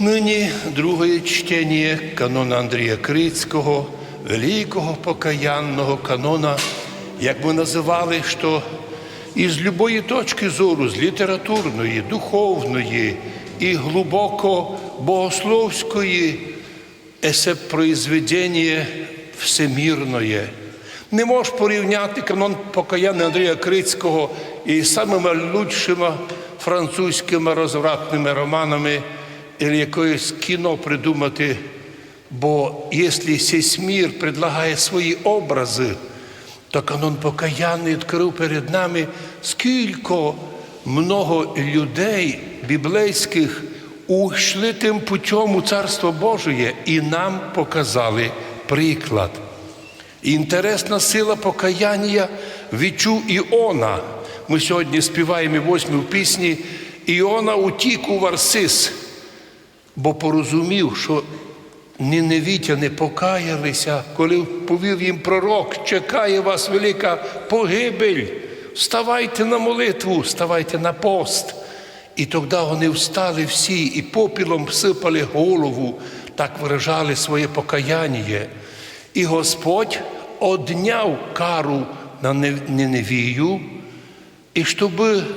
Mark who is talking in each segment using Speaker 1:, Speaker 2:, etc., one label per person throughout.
Speaker 1: Нині друге чтення канона Андрія Крицького, великого покаянного канона, як ми називали, що із любої точки зору, з літературної, духовної і глибоко богословської, есе произведення всемірне. Не можеш порівняти канон покаяння Андрія Крицького із самими лучшими французькими розвратними романами якоюсь кіно придумати. Бо якщо цей мір предлагає свої образи, то канон покаяння відкрив перед нами, скільки много людей біблейських ушли тим путем у Царство Божие і нам показали приклад. Інтересна сила покаяння відчув Іона. Ми сьогодні співаємо восьму пісні. Іона утік у Варсис, бо порозумів, що Ніневітя не покаялися, коли повів їм пророк, чекає вас велика погибель. Вставайте на молитву, вставайте на пост. І тоді вони встали всі і попілом всипали голову, так виражали своє покаяння. І Господь одняв кару на Ниневію, і щоб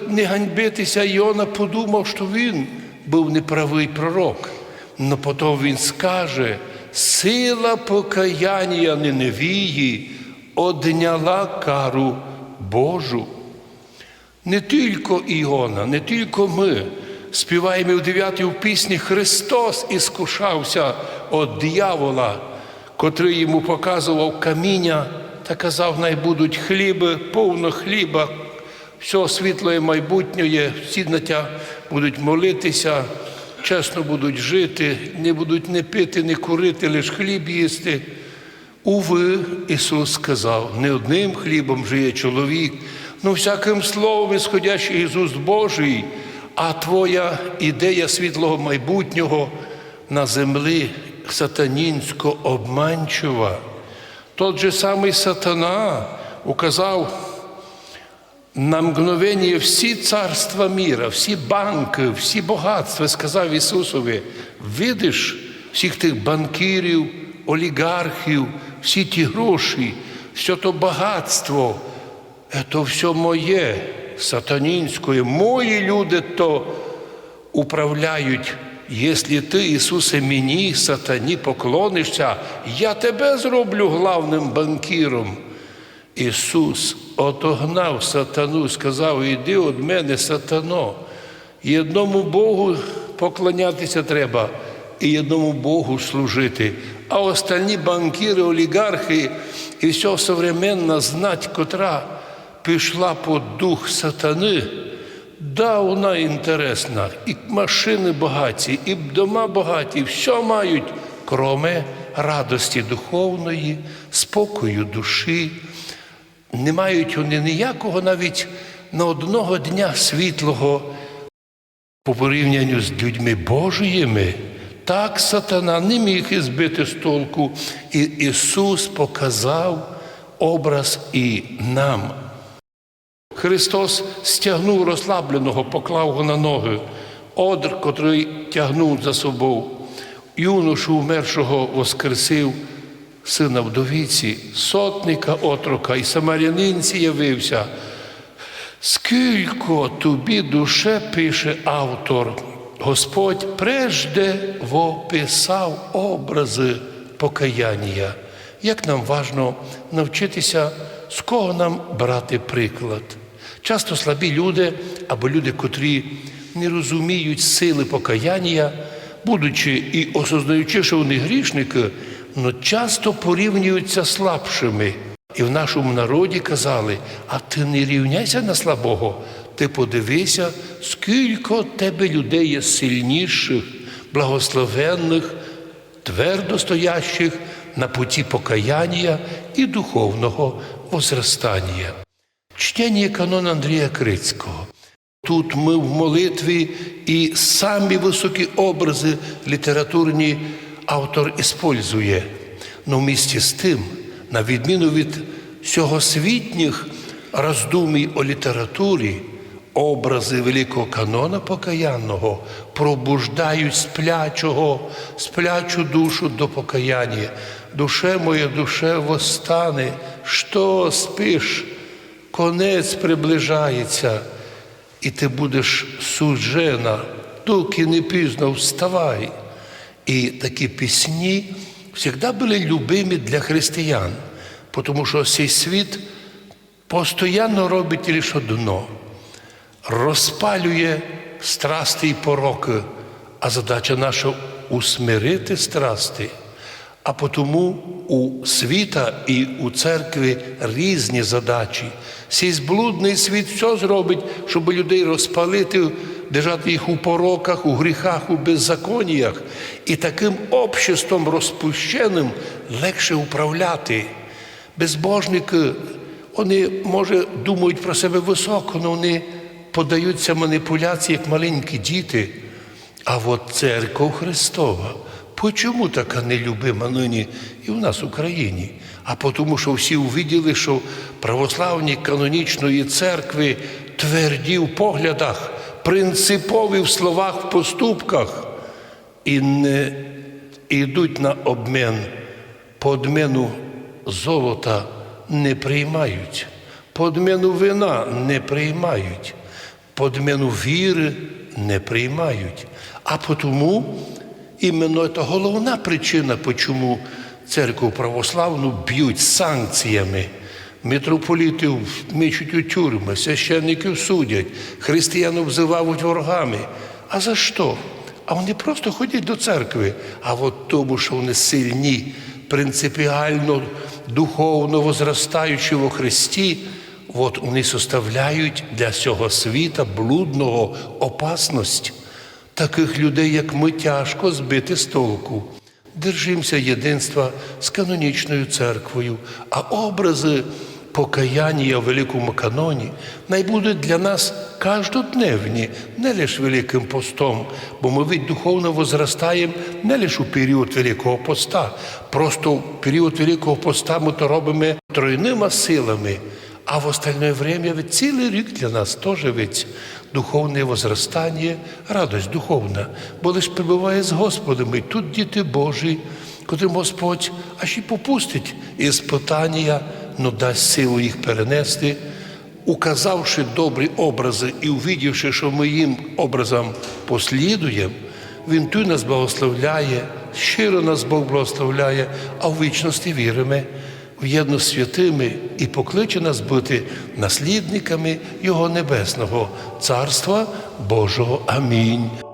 Speaker 1: не ганьбитися, Іона подумав, що він був неправий пророк. Но потім він скаже, сила покаяння Ниневії одняла кару Божу. Не тільки Іона, не тільки ми співаємо в дев'ятій в пісні Христос іскушався від диявола, котрий йому показував каміння та казав, най будуть хліби, повно хліба, все світле майбутнє, всі на будуть молитися, чесно будуть жити, не будуть не пити, не курити, лише хліб їсти. Уви, Ісус сказав, не одним хлібом жиє чоловік, но всяким словом, ісходящий Ісус Божий, а Твоя ідея світлого майбутнього на землі сатанінсько обманчива. Тот же самий сатана указав на мгновення всі царства міра, всі банки, всі багатства, сказав Ісусові, видиш всіх тих банкірів, олігархів, всі ті гроші, все то багатство, це все моє, сатанінське, мої люди то управляють. Якщо ти, Ісусе, мені, сатані, поклонишся, я тебе зроблю главним банкіром. Ісус отогнав сатану, сказав, іди від мене, сатано. І одному Богу поклонятися треба, і одному Богу служити. А остальні банкіри, олігархи і вся современна знать, котра пішла по дух сатани, да, вона інтересна, і машини багаті, і дома багаті, все мають, кроме радості духовної, спокою душі. Не мають вони ніякого навіть на одного дня світлого по порівнянню з людьми Божіїми. Так сатана не міг ізбити з толку, і Ісус показав образ і нам. Христос стягнув розслабленого, поклав його на ноги, одр, котрий тягнув за собою, юношу вмершого воскресив, сина вдовіці, сотника отрока і самарянинці явився. Скільки тобі душе пише автор, Господь прежде вописав образи покаяння. Як нам важно навчитися, з кого нам брати приклад. Часто слабі люди або люди, котрі не розуміють сили покаяння, будучи і осознаючи, що вони грішники, але часто порівнюються слабшими. І в нашому народі казали, а ти не рівняйся на слабого, ти подивися, скільки тебе людей є сильніших, благословенних, твердо стоящих на путі покаяння і духовного возростання. Чтення канона Андрія Крицького. Тут ми в молитві і самі високі образи літературні автор іспользує. Но в місті з тим, на відміну від сьогосвітніх роздумій о літературі, образи великого канона покаянного пробуждають сплячого, сплячу душу до покаяння. Душе моє, душе восстане, що спиш? Конець приближається, і ти будеш суджена, доки не пізно вставай. І такі пісні завжди були любимі для християн, тому що цей світ постійно робить лише одно розпалює страсти і пороки, а задача наша усмирити страсти. А тому у світа і у церкві різні задачі. Цей зблудний світ все зробить, щоб людей розпалити, держати їх у пороках, у гріхах, у беззаконіях. І таким обществом розпущеним легше управляти. Безбожники, вони, може, думають про себе високо, але вони подаються маніпуляції, як маленькі діти. А от церква Христова, почому така нелюбима нині і в нас в Україні? А тому, що всі увиділи, що православні канонічної церкви тверді в поглядах, принципові в словах, в поступках і не йдуть на обмін, подмену золота не приймають, подмену вина не приймають, подмену віри не приймають. А тому іменно це головна причина, чому церкву православну б'ють санкціями. Митрополітів мічуть у тюрми, священників судять, християн обзивають ворогами. А за що? А вони просто ходять до церкви. А от тому, що вони сильні, принципіально, духовно возростаючи во Христі, от вони составляють для цього світа блудного опасність. Таких людей, як ми, тяжко збити з толку. Держимося єдинства з канонічною церквою, а образи покаяння в великому каноні найбудуть для нас каждодневні, не лише Великим постом, бо ми від духовно возростаємо не лише у період Великого поста. Просто в період Великого поста ми то робимо тройними силами, а в остальное время ведь цілий рік для нас теж ведь духовне возростання, радость духовна, бо лиш пребуває з Господом. І тут діти Божі, котрим Господь аж і попустить із питання, но дасть силу їх перенести, указавши добрі образи і увидівши, що ми їм образом послідуємо, Він тут нас благословляє, щиро нас Бог благословляє, а в вічності віримо в'єдно з святими і покличе нас бути наслідниками Його Небесного Царства Божого. Амінь.